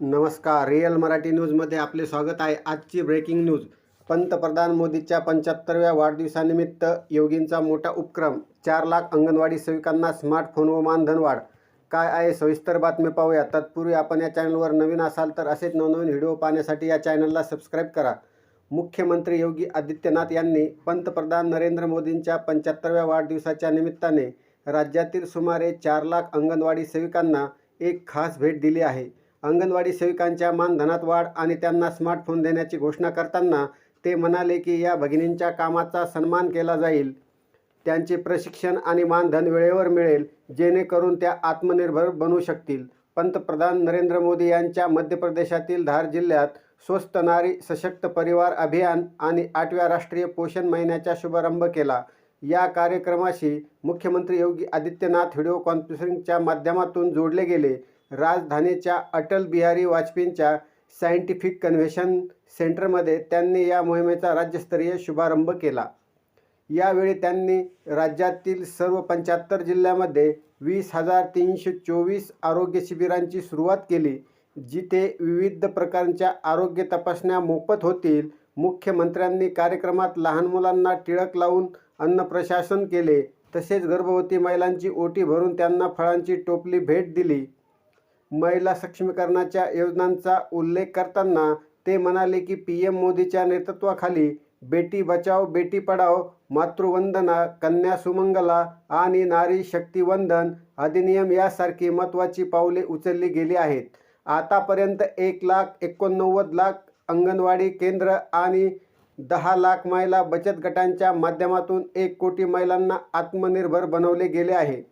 नमस्कार रिअल मराठी न्यूजमध्ये आपले स्वागत आहे. आजची ब्रेकिंग न्यूज. पंतप्रधान मोदीच्या पंच्याहत्तरव्या वाढदिवसानिमित्त योगींचा मोठा उपक्रम. चार लाख अंगणवाडी सेविकांना स्मार्टफोन व मानधन वाढ काय आहे सविस्तर बातमी पाहूया. तत्पूर्वी आपण या चॅनलवर नवीन असाल तर असेच नवनवीन व्हिडिओ पाहण्यासाठी या चॅनलला सबस्क्राईब करा. मुख्यमंत्री योगी आदित्यनाथ यांनी पंतप्रधान नरेंद्र मोदींच्या पंच्याहत्तरव्या वाढदिवसाच्या निमित्ताने राज्यातील सुमारे चार लाख अंगणवाडी सेविकांना एक खास भेट दिली आहे. अंगणवाडी सेविकांच्या मानधनात वाढ आणि त्यांना स्मार्टफोन देण्याची घोषणा करताना ते म्हणाले की या भगिनींच्या कामाचा सन्मान केला जाईल. त्यांचे प्रशिक्षण आणि मानधन वेळेवर मिळेल जेणेकरून त्या आत्मनिर्भर बनू शकतील. पंतप्रधान नरेंद्र मोदी यांच्या मध्य प्रदेशातील धार जिल्ह्यात स्वस्त नारी सशक्त परिवार अभियान आणि आठव्या राष्ट्रीय पोषण महिन्याचा शुभारंभ केला. या कार्यक्रमाशी मुख्यमंत्री योगी आदित्यनाथ व्हिडिओ कॉन्फरन्सिंगच्या माध्यमातून जोडले गेले. राजधानीच्या अटल बिहारी वाजपेयींच्या सायंटिफिक कन्व्हेन्शन सेंटरमध्ये त्यांनी या मोहिमेचा राज्यस्तरीय शुभारंभ केला. यावेळी त्यांनी राज्यातील सर्व पंच्याहत्तर जिल्ह्यामध्ये वीस हजार तीनशे चोवीस आरोग्य शिबिरांची सुरुवात केली जिथे विविध प्रकारच्या आरोग्य तपासण्या मोफत होतील. मुख्यमंत्र्यांनी कार्यक्रमात लहान मुलांना टिळक लावून अन्नप्रशासन केले तसेच गर्भवती महिलांची ओटी भरून त्यांना फळांची टोपली भेट दिली. महिला सक्षमीकरणाच्या योजनांचा उल्लेख करताना ते म्हणाले की पी एम मोदीच्या नेतृत्वाखाली बेटी बचाव बेटी पढाव मातृवंदना कन्या सुमंगला आणि नारी शक्तिवंदन अधिनियम यासारखी महत्त्वाची पावले उचलली गेली आहेत. आतापर्यंत एक लाख एकोणनव्वद लाख अंगणवाडी केंद्र आणि दहा लाख महिला बचत गटांच्या माध्यमातून एक कोटी महिलांना आत्मनिर्भर बनवले गेले आहे.